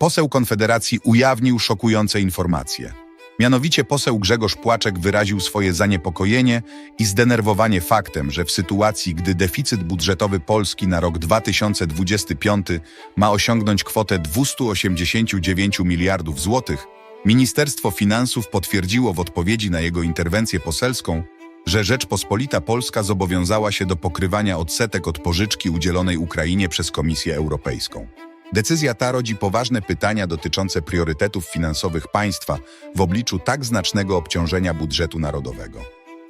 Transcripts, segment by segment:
Poseł Konfederacji ujawnił szokujące informacje. Mianowicie poseł Grzegorz Płaczek wyraził swoje zaniepokojenie i zdenerwowanie faktem, że w sytuacji, gdy deficyt budżetowy Polski na rok 2025 ma osiągnąć kwotę 289 miliardów złotych, Ministerstwo Finansów potwierdziło w odpowiedzi na jego interwencję poselską, że Rzeczpospolita Polska zobowiązała się do pokrywania odsetek od pożyczki udzielonej Ukrainie przez Komisję Europejską. Decyzja ta rodzi poważne pytania dotyczące priorytetów finansowych państwa w obliczu tak znacznego obciążenia budżetu narodowego.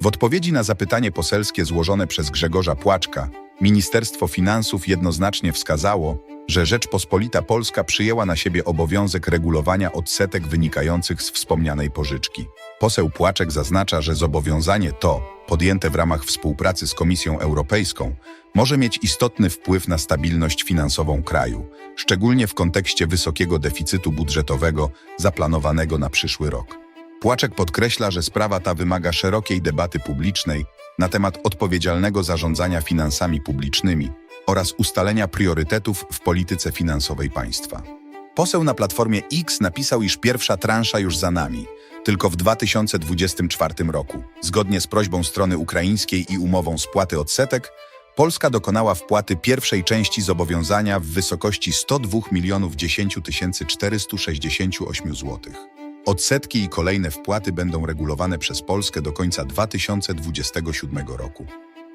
W odpowiedzi na zapytanie poselskie złożone przez Grzegorza Płaczka, Ministerstwo Finansów jednoznacznie wskazało, że Rzeczpospolita Polska przyjęła na siebie obowiązek regulowania odsetek wynikających z wspomnianej pożyczki. Poseł Płaczek zaznacza, że zobowiązanie to, podjęte w ramach współpracy z Komisją Europejską, może mieć istotny wpływ na stabilność finansową kraju, szczególnie w kontekście wysokiego deficytu budżetowego zaplanowanego na przyszły rok. Płaczek podkreśla, że sprawa ta wymaga szerokiej debaty publicznej na temat odpowiedzialnego zarządzania finansami publicznymi oraz ustalenia priorytetów w polityce finansowej państwa. Poseł na Platformie X napisał, iż pierwsza transza już za nami, tylko w 2024 roku. Zgodnie z prośbą strony ukraińskiej i umową spłaty odsetek, Polska dokonała wpłaty pierwszej części zobowiązania w wysokości 102 milionów 10 468 zł. Odsetki i kolejne wpłaty będą regulowane przez Polskę do końca 2027 roku.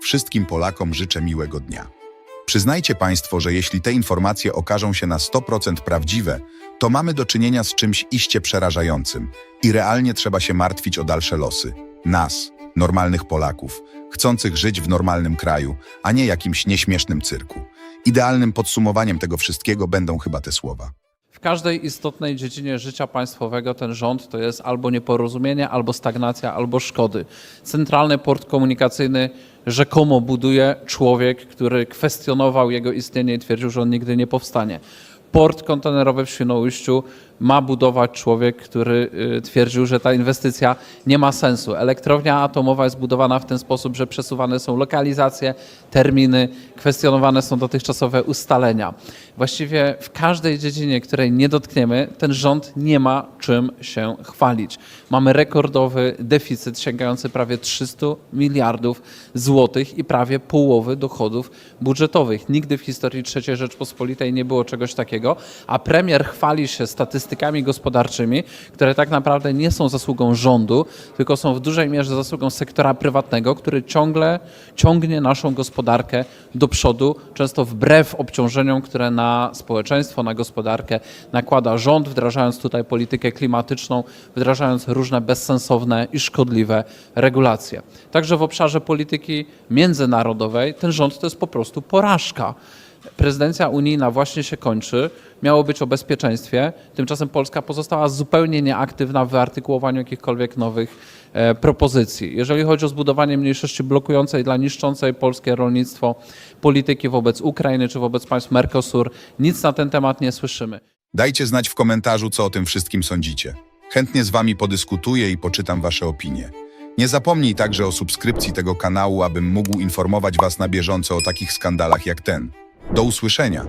Wszystkim Polakom życzę miłego dnia. Przyznajcie Państwo, że jeśli te informacje okażą się na 100% prawdziwe, to mamy do czynienia z czymś iście przerażającym i realnie trzeba się martwić o dalsze losy. Nas, normalnych Polaków, chcących żyć w normalnym kraju, a nie jakimś nieśmiesznym cyrku. Idealnym podsumowaniem tego wszystkiego będą chyba te słowa. W każdej istotnej dziedzinie życia państwowego ten rząd to jest albo nieporozumienie, albo stagnacja, albo szkody. Centralny port komunikacyjny rzekomo buduje człowiek, który kwestionował jego istnienie i twierdził, że on nigdy nie powstanie. Port kontenerowy w Świnoujściu ma budować człowiek, który y, twierdził, że ta inwestycja nie ma sensu. Elektrownia atomowa jest budowana w ten sposób, że przesuwane są lokalizacje, terminy, kwestionowane są dotychczasowe ustalenia. Właściwie w każdej dziedzinie, której nie dotkniemy, ten rząd nie ma czym się chwalić. Mamy rekordowy deficyt sięgający prawie 300 miliardów złotych i prawie połowy dochodów budżetowych. Nigdy w historii III Rzeczpospolitej nie było czegoś takiego, a premier chwali się statystykami gospodarczymi, które tak naprawdę nie są zasługą rządu, tylko są w dużej mierze zasługą sektora prywatnego, który ciągle ciągnie naszą gospodarkę do przodu, często wbrew obciążeniom, które na społeczeństwo, na gospodarkę nakłada rząd, wdrażając tutaj politykę klimatyczną, wdrażając różne bezsensowne i szkodliwe regulacje. Także w obszarze polityki międzynarodowej ten rząd to jest po prostu porażka. Prezydencja unijna właśnie się kończy, miało być o bezpieczeństwie, tymczasem Polska pozostała zupełnie nieaktywna w wyartykułowaniu jakichkolwiek nowych e, propozycji. Jeżeli chodzi o zbudowanie mniejszości blokującej dla niszczącej polskie rolnictwo polityki wobec Ukrainy czy wobec państw Mercosur, nic na ten temat nie słyszymy. Dajcie znać w komentarzu, co o tym wszystkim sądzicie. Chętnie z Wami podyskutuję i poczytam Wasze opinie. Nie zapomnij także o subskrypcji tego kanału, abym mógł informować Was na bieżąco o takich skandalach jak ten. Do usłyszenia!